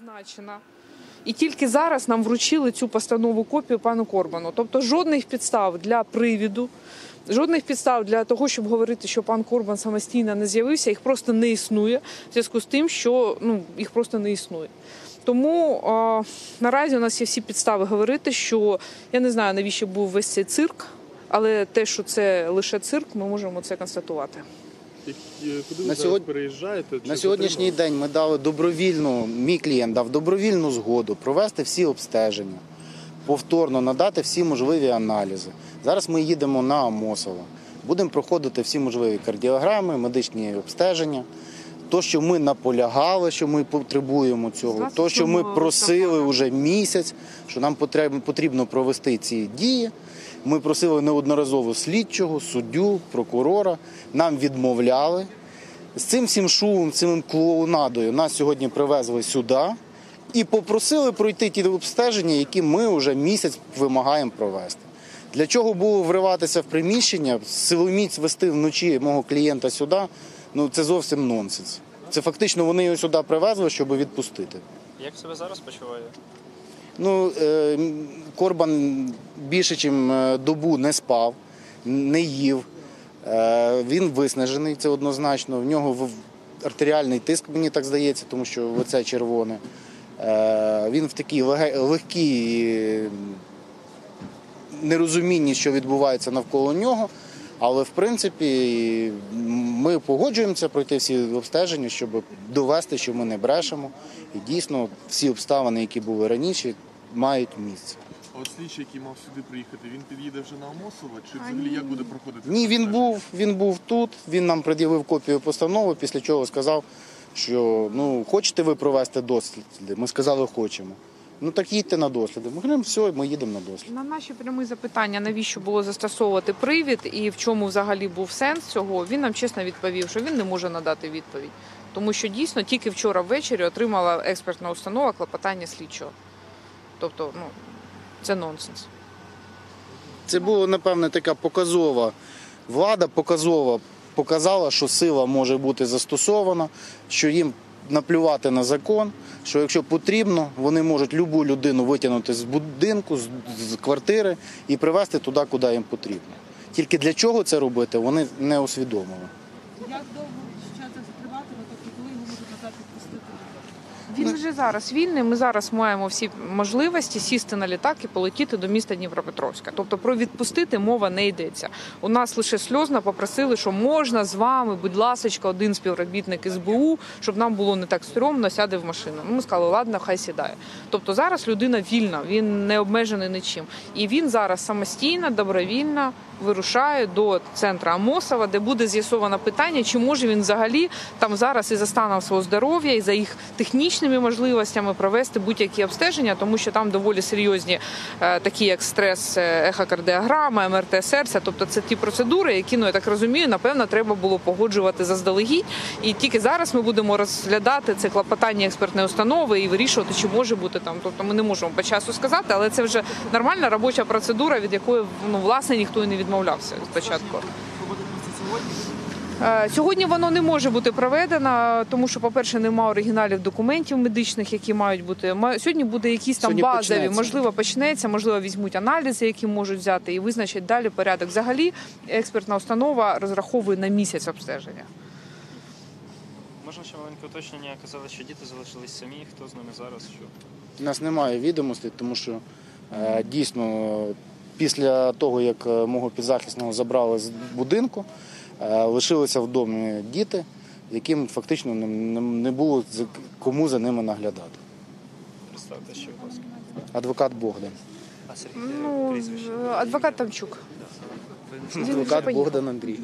зазначена. І тільки зараз нам вручили цю постанову копію пану Корбану. Тобто жодних підстав для привіду, жодних підстав для того, щоб говорити, що пан Корбан самостійно не з'явився, їх просто не існує в зв'язку з тим, що ну, їх просто не існує. Тому а, наразі у нас є всі підстави говорити, що я не знаю, навіщо був весь цей цирк, але те, що це лише цирк, ми можемо це констатувати. Е, Куди ви На сьогодні- переїжджаєте? Чи На сьогоднішній день ми дали добровільну, мій клієнт дав добровільну згоду провести всі обстеження, повторно надати всі можливі аналізи. Зараз ми їдемо на Амосово. Будемо проходити всі можливі кардіограми, медичні обстеження. То, що ми наполягали, що ми потребуємо цього, то, що ми просили вже місяць, що нам потрібно, провести ці дії. Ми просили неодноразово слідчого, суддю, прокурора. Нам відмовляли. З цим всім шумом, цим клоунадою нас сьогодні привезли сюди і попросили пройти ті обстеження, які ми вже місяць вимагаємо провести. Для чого було вриватися в приміщення, силоміць вести вночі мого клієнта сюди? Ну це зовсім нонсенс. Це фактично вони його сюди привезли, щоб відпустити. Як себе зараз почуває? Ну, е, Корбан більше, ніж добу не спав, не їв. Е, Він виснажений, це однозначно. В нього артеріальний тиск, мені так здається, тому що оце червоне. Е, Він в такій легкій е, нерозумінні, що відбувається навколо нього. Але в принципі ми погоджуємося пройти всі обстеження, щоб довести, що ми не брешемо. І дійсно всі обставини, які були раніше, мають місце. А От слідчий, який мав сюди приїхати, він під'їде вже на Амосово, чи взагалі як буде проходити? Ні, він був, він був тут. Він нам пред'явив копію постанови, після чого сказав, що ну хочете ви провести досліди? Ми сказали, хочемо. Ну так їдьте на досліди. Ми говоримо, все, ми їдемо на дослід. На наші прямі запитання, навіщо було застосовувати привід і в чому взагалі був сенс цього, він нам чесно відповів, що він не може надати відповідь. Тому що дійсно тільки вчора ввечері отримала експертна установа клопотання слідчого. Тобто, ну це нонсенс. Це було, напевне, така показова влада, показова показала, що сила може бути застосована, що їм наплювати на закон, що якщо потрібно, вони можуть любу людину витягнути з будинку, з, квартири і привезти туди, куди їм потрібно. Тільки для чого це робити, вони не усвідомили. Як довго ще це триватиме, тобто коли його можуть назад відпустити? Він вже зараз вільний. Ми зараз маємо всі можливості сісти на літак і полетіти до міста Дніпропетровська. Тобто про відпустити мова не йдеться. У нас лише сльозно попросили, що можна з вами, будь ласочка, один співробітник СБУ, щоб нам булбуло не так стрьомно, сяде в машину. Ну, Ми сказали, ладно, хай сідає. Тобто зараз людина вільна, він не обмежений нічим. І він зараз самостійно, добровільно вирушає до центру Амосова, де буде з'ясовано питання, чи може він взагалі там зараз і за станом свого здоров'я, і за їх технічними можливостями провести будь-які обстеження, тому що там доволі серйозні, е, такі як стрес, е, ехокардіограма, МРТ серця. Тобто це ті процедури, які ну я так розумію, напевно, треба було погоджувати заздалегідь. І тільки зараз ми будемо розглядати це клопотання експертної установи і вирішувати, чи може бути там. Тобто ми не можемо по часу сказати, але це вже нормальна робоча процедура, від якої ну власне ніхто і не відмовлявся спочатку. Е, Сьогодні воно не може бути проведено, тому що, по-перше, немає оригіналів документів медичних, які мають бути. Сьогодні буде якісь там Сьогодні базові, почнеться. можливо, почнеться, можливо, візьмуть аналізи, які можуть взяти, і визначать далі порядок. Взагалі, експертна установа розраховує на місяць обстеження. Можна ще маленьке уточнення. Казали, що діти залишились самі. Хто з ними зараз? Що? У нас немає відомостей, тому що е, дійсно після того, як е, мого підзахисного забрали з будинку, е, лишилися в домі діти, яким фактично не, було кому за ними наглядати. Представте, що будь ласка. Адвокат Богдан. Ну, адвокат Тамчук. Адвокат. Богдан. Андрій.